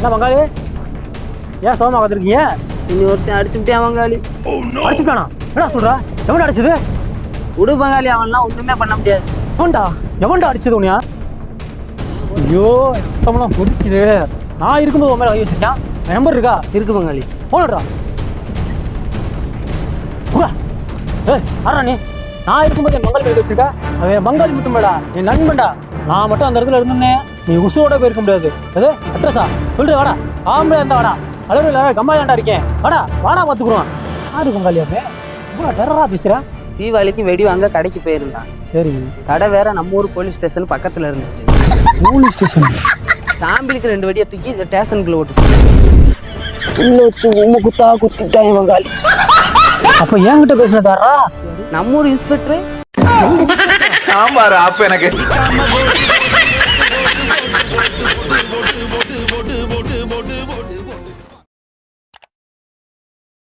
என்ன பங்காளி? ஏன் சோகமா பார்த்துருக்கீங்க இனி ஒருத்தன் அடிச்சுட்டேன் பங்காளி அடிச்சுட்டானா என்ன சொல்ற? எவன்டா அடிச்சது? விடு பங்காளி அவன்லாம் ஒண்ணுமே பண்ண முடியாது. எவன்டா? எவன்டா அடிச்சது உனியா ஐயோ ரத்தமெல்லாம் கொதிக்குது. நான் இருக்கும்போது உன் மேல கை வச்சிருக்கேன். என் நம்பர் இருக்கா? இருக்கு பங்காளி. போனடா. ஏய் ஆறா நீ? நான் இருக்கும்போது என் பங்காளி கை வச்சிருக்கா. அவன் பங்காளி மட்டும் மேடா என் நண்பன்டா. நான் மட்டும் அந்த இடத்துல இருந்திருந்தேன். நீ உசுவோட போயிருக்க முடியாது. எது? அட்ரஸா சொல்லிட்டு வாடா. ஆம்பளை இருந்தா வாடா. அளவு கம்மாயாண்டா இருக்கேன் வாடா வாடா பார்த்துக்குருவான் யாரு பங்காளி அவன் இவ்வளோ டெரரா பேசுகிறேன் தீபாவளிக்கு வெடி வாங்க கடைக்கு போயிருந்தான். சரி. கடை வேற நம்ம ஊர் போலீஸ் ஸ்டேஷன் பக்கத்துல இருந்துச்சு. போலீஸ் ஸ்டேஷன் சாம்பிளுக்கு ரெண்டு வெடியை தூக்கி இந்த ஸ்டேஷனுக்குள்ள ஓட்டு உண்மை குத்தா குத்திட்டான் பங்காளி அப்போ என்கிட்ட பேசினதாரா நம்ம ஊர் இன்ஸ்பெக்டர் சாம்பார் ஆப் எனக்கு.